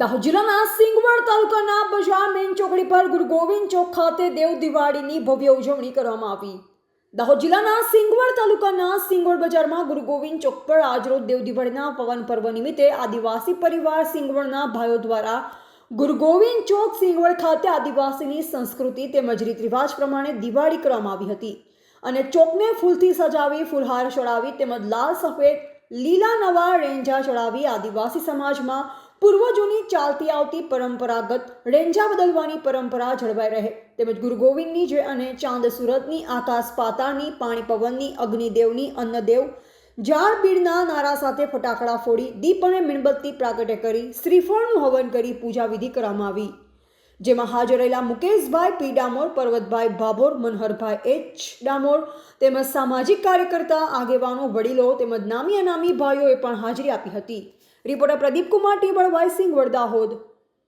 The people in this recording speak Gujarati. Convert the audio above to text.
દાહોદ જિલ્લાના સિંગવડ તાલુકાના બજાર મેન ચોકડી પર ગુરુ ગોવિંદ ચોક ખાતે દેવ દિવાળીની ભવ્ય ઉજવણી કરવામાં આવી. દાહોદ જિલ્લાના સિંગવડ તાલુકાના સિંગવડ બજારમાં ગુરુ ગોવિંદ ચોક પર આજરોજ દેવ દિવાળીના પવન પર્વ નિમિત્તે આદિવાસી પરિવાર સિંગવડના ભાઈઓ દ્વારા ગુરુ ગોવિંદ ચોક સિંગવડ ખાતે આદિવાસીની સંસ્કૃતિ તેમજ રીત રિવાજ પ્રમાણે દિવાળી કરવામાં આવી હતી અને ચોકને ફૂલથી સજાવી, ફૂલહાર ચડાવી તેમજ લાલ સફેદ, લીલા નવા રેંજા ચડાવી આદિવાસી સમાજમાં પૂર્વજોની ચાલતી આવતી પરંપરાગત રેંજા બદલવાની પરંપરા જળવાઈ રહે. તેમજ ગુરુ ગોવિંદની જે અને ચાંદ સુરતની આકાશ પાતાળની, પાણી પવનની, અગ્નિદેવની, અન્નદેવ, ઝાડ બીડના નારા સાથે ફટાકડા ફોડી, દીપ અને મીણબત્તી પ્રાગટ્ય કરી, શ્રીફળનું હવન કરી પૂજા વિધિ કરવામાં આવી. જેમાં હાજર રહેલા મુકેશભાઈ પી ડામોર પર્વતભાઈ ભાભોર, મનહરભાઈ એચ ડામોર તેમજ સામાજિક કાર્યકર્તા, આગેવાનો, વડીલો તેમજ નામી અનામી ભાઈઓએ પણ હાજરી આપી હતી. રિપોર્ટર પ્રદીપ કુમાર ટીબળ વાયસિંગ વડદાહોદ